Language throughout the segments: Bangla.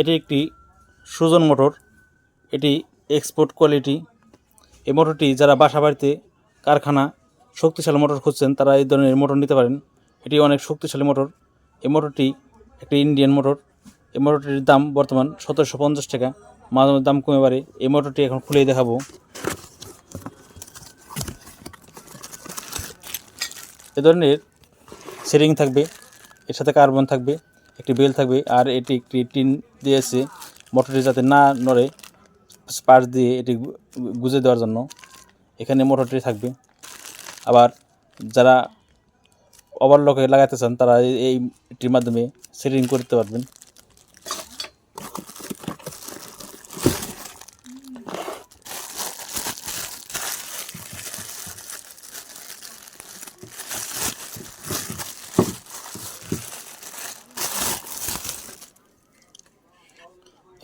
এটি একটি সুজন মোটর। এটি এক্সপোর্ট কোয়ালিটি এই মোটরটি যারা বাসা বাড়িতে কারখানা শক্তিশালী মোটর খুঁজছেন, তারা এই ধরনের মোটর নিতে পারেন। এটি অনেক শক্তিশালী মোটর। এই মোটরটি একটি ইন্ডিয়ান মোটর। এই মোটরটির দাম বর্তমান সতেরোশো পঞ্চাশ টাকা। মাঝে মাঝে দাম কমে পারে এই মোটরটি এখন খুলেই দেখাবো। এ ধরনের সেরিং থাকবে, এর সাথে কার্বন থাকবে। একটি বেল থাকবে আর এটি একটি টিন দিয়েছে মোটরটি যাতে না নড়ে, স্পার্স দিয়ে এটি গুজে দেওয়ার জন্য এখানে মোটরটি থাকবে। আবার যারা ওভারলকে লাগাতে চান তারা এই- মাধ্যমে সেটিং করতে পারবেন।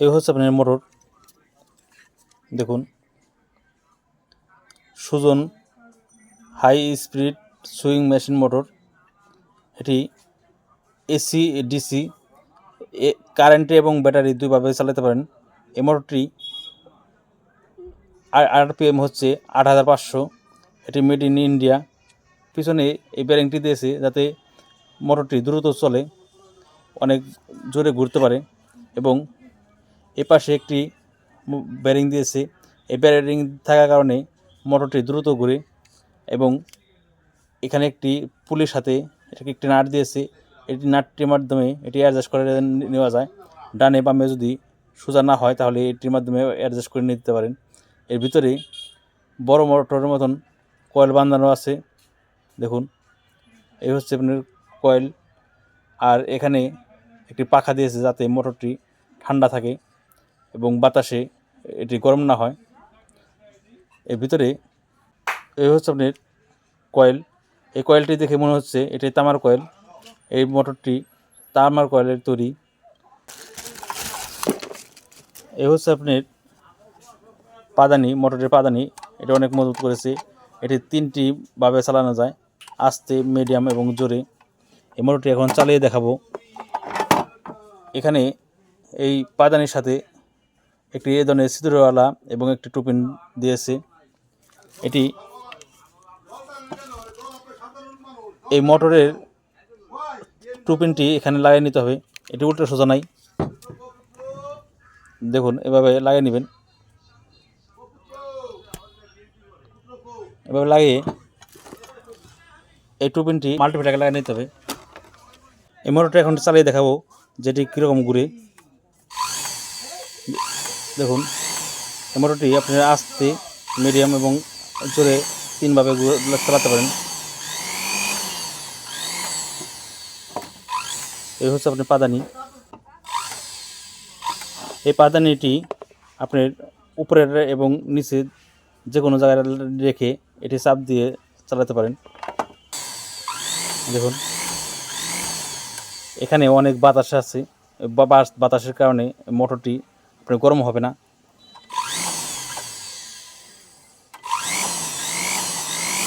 এই হচ্ছে আপনার মোটর। দেখুন। Sujan high speed swing machine motor. এটি এসি, ডিসি কারেন্টে এবং ব্যাটারি দুইভাবে চালাতে পারেন। এই মোটরটি আরপিএম হচ্ছে আট হাজার পাঁচশো। এটি মেড ইন ইন্ডিয়া। পিছনে এই ব্যারিংটি দিয়েছে যাতে মোটরটি দ্রুত চলে, অনেক জোরে ঘুরতে পারে এবং এ পাশে একটি ব্যারিং দিয়েছে। এই ব্যারিং থাকার কারণে মোটরটি দ্রুত ঘুরে এবং এখানে একটি পুলির সাথে এটাকে একটি নাট দিয়েছে। এটি নাটটির মাধ্যমে এটি অ্যাডজাস্ট করে নেওয়া যায়। ডানে বামে যদি সোজা না হয় তাহলে এটির মাধ্যমে অ্যাডজাস্ট করে নিতে পারেন। এর ভিতরে বড় মোটরের মতন কয়েল বাঁধানো আছে। দেখুন, এই হচ্ছে আপনার কয়েল। আর এখানে একটি পাখা দিয়েছে যাতে মোটরটি ঠান্ডা থাকে। এবং বাতাসে এটি গরম না হয়। এর ভিতরে এই হচ্ছে আপনার কয়েল। এই কয়েলটি দেখে মনে হচ্ছে এটি তামার কয়েল। এই মোটরটি তামার কয়েলের তৈরি। এই হচ্ছে আপনার পাদানি, মোটরের পাদানি। এটা অনেক মজবুত করেছে। এটি তিনটি ভাবে চালানো যায়, আস্তে, মিডিয়াম এবং জোরে। এই মোটরটি এখন চালিয়ে দেখাবো। এখানে এই পাদানির সাথে একটি এ ধরনের ছিদ্রওয়ালা এবং একটি টুপিন দিয়েছে। এটি এই মোটরের টুপিনটি এখানে লাগিয়ে নিতে হবে। এটি উল্টো সোজা নাই। দেখুন, এভাবে লাগিয়ে নেবেন। এভাবে লাগিয়ে এই টুপিনটি মাল্টিমিটারকে লাগিয়ে নিতে হবে। এই মোটরটা এখন চালিয়ে দেখাবো, যেটি কীরকম ঘুরে। দেখুন মোটরটি আপনি আস্তে মিডিয়াম এবং জোরে তিনভাবে চালাতে পারেন। এই হচ্ছে আপনার পাদানি। এই পাদানিটি আপনার উপরের এবং নিচে যে কোনো জায়গায় রেখে এটি চাপ দিয়ে চালাতে পারেন। দেখুন, এখানে অনেক বাতাস আছে। বাতাসের কারণে মোটরটি আপনার গরম হবে না।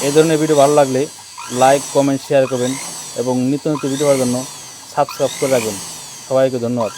এই ধরনের ভিডিও ভালো লাগলে লাইক কমেন্ট শেয়ার করবেন এবং নিত্য নতুন ভিডিও হওয়ার জন্য সাবস্ক্রাইব করে রাখবেন। সবাইকে ধন্যবাদ।